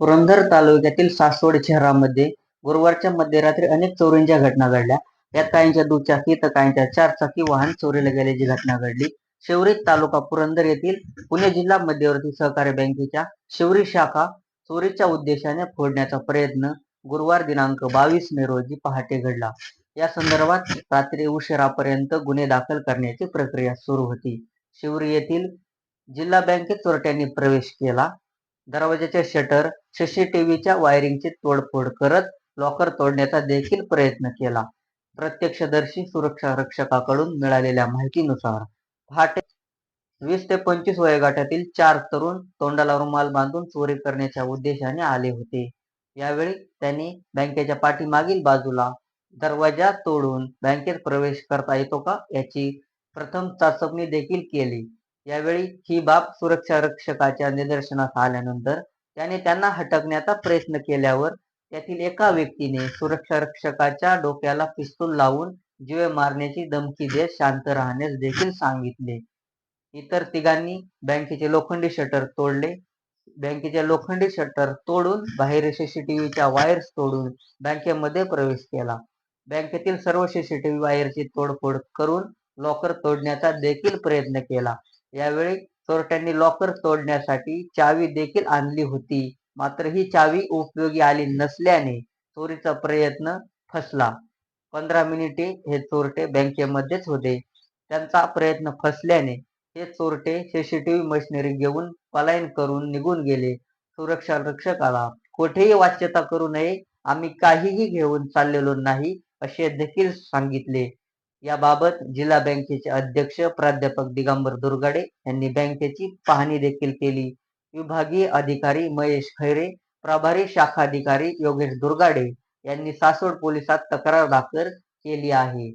पुरंदर तालुक्यातील सासवड शहरामध्ये गुरुवारच्या मध्यरात्री अनेक चोरींच्या घटना घडल्या. यात काहींच्या दुचाकी तर काहींच्या चारचाकी वाहन चोरीला गेल्याची घटना घडली. शिवरी तालुका पुरंदर येथील पुणे जिल्हा मध्यवर्ती सहकारी बँकेच्या शिवरी शाखा चोरीच्या उद्देशाने फोडण्याचा प्रयत्न गुरुवार दिनांक बावीस मे रोजी पहाटे घडला. या संदर्भात रात्री उशिरापर्यंत गुन्हे दाखल करण्याची प्रक्रिया सुरू होती. शिवरी येथील जिल्हा बँकेत चोरट्यांनी प्रवेश केला. दरवाजाचे शटर सीसीटीव्हीच्या वायरिंगची तोडफोड करत लॉकर तोडण्याचा देखील प्रयत्न केला. प्रत्यक्षदर्शी सुरक्षा रक्षकाकडून मिळालेल्या माहितीनुसार पहाटे वीस ते पंचवीस वयोगटातील चार तरुण तोंडाला रुमाल बांधून चोरी करण्याच्या उद्देशाने आले होते. यावेळी त्यांनी बँकेच्या पाठीमागील बाजूला दरवाजा तोडून बँकेत प्रवेश करता येतो का याची प्रथम चाचपणी देखील केली. यावेळी ही बाब सुरक्षा रक्षकाच्या निदर्शनास आल्यानंतर त्याने त्यांना हटकण्याचा प्रयत्न केल्यावर त्यातील एका व्यक्तीने सुरक्षा रक्षकाच्या डोक्याला पिस्तूल लावून जीवे मारण्याची धमकी देत शांत राहण्यास देखील सांगितले. इतर तिघांनी बँकेचे लोखंडी शटर तोडले. बँकेचे लोखंडी शटर तोडून बाहेर सीसीटीव्हीच्या वायर्स तोडून बँकेमध्ये प्रवेश केला. बँकेतील सर्व सीसीटीव्ही वायरची तोडफोड करून लॉकर तोडण्याचा देखील प्रयत्न केला. यावेळी चोरट्यांनी लॉकर तोडण्यासाठी चावी देखील आणली होती. मात्र ही चावी उपयोगी आली नसल्याने चोरीचा प्रयत्न फसला. पंधरा मिनिटे हे चोरटे बँकेमध्येच होते. त्यांचा प्रयत्न फसल्याने हे चोरटे सीसीटीव्ही मशिनरी घेऊन पलायन करून निघून गेले. सुरक्षा रक्षकाला कोठेही वाच्यता करू नये आम्ही काहीही घेऊन चाललेलो नाही असे देखील सांगितले. याबाबत जिल्हा बँकेचे अध्यक्ष प्राध्यापक दिगंबर दुर्गाडे यांनी बँकेची पाहणी देखील केली. विभागीय अधिकारी महेश खैरे प्रभारी शाखा अधिकारी योगेश दुर्गाडे यांनी सासवड पोलिसात तक्रार दाखल केली आहे.